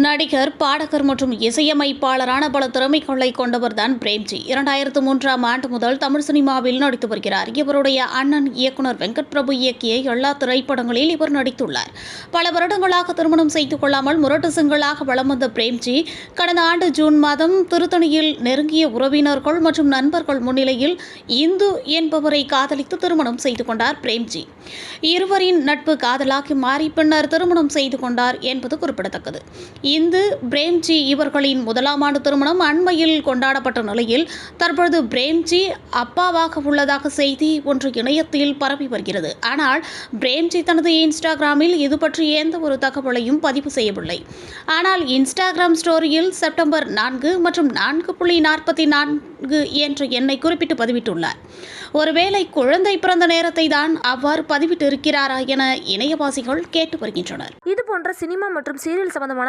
நடிகர் பாடகர் மற்றும் இசையமைப்பாளரான பல திறமைகளை கொண்டவர்தான் பிரேம்ஜி. இரண்டாயிரத்து மூன்றாம் ஆண்டு முதல் தமிழ் சினிமாவில் நடித்து வருகிறார். இவருடைய அண்ணன் இயக்குனர் வெங்கட் பிரபு இயக்கிய எல்லா திரைப்படங்களில் இவர் நடித்துள்ளார். பல வருடங்களாக திருமணம் செய்து கொள்ளாமல் முரட்டு சிங்களாக வலம் வந்த பிரேம்ஜி கடந்த ஆண்டு ஜூன் மாதம் திருத்தணியில் நெருங்கிய உறவினர்கள் மற்றும் நண்பர்கள் முன்னிலையில் இந்து என்பவரை காதலித்து திருமணம் செய்து கொண்டார் பிரேம்ஜி. இருவரின் நட்பு காதலாகி மாறி பின்னர் திருமணம் செய்து கொண்டார் என்பது குறிப்பிடத்தக்கது. இந்து பிரேம்ஜி இவர்களின் முதலாம் ஆண்டு திருமணம் அண்மையில் கொண்டாடப்பட்ட நிலையில் தற்பொழுது பிரேம்ஜி அப்பாவாக உள்ளதாக செய்தி ஒன்று இணையத்தில் பரவி வருகிறது. ஆனால் பிரேம்ஜி தனது இன்ஸ்டாகிராமில் இது பற்றி எந்த ஒரு தகவலையும் பதிவு செய்யவில்லை. ஆனால் இன்ஸ்டாகிராம் ஸ்டோரியில் செப்டம்பர் நான்கு மற்றும் நான்கு புள்ளி நாற்பத்தி நான்கு என்ற எண்ணை குறிப்பிட்டு பதிவிட்டுள்ளார். ஒருவேளை குழந்தை பிறந்த நேரத்தை தான் அவ்வாறு பதிவிட்டு இருக்கிறாரா என இணையவாசிகள் கேட்டு வருகின்றனர். இது போன்ற சினிமா மற்றும் சீரியல் சம்பந்தமான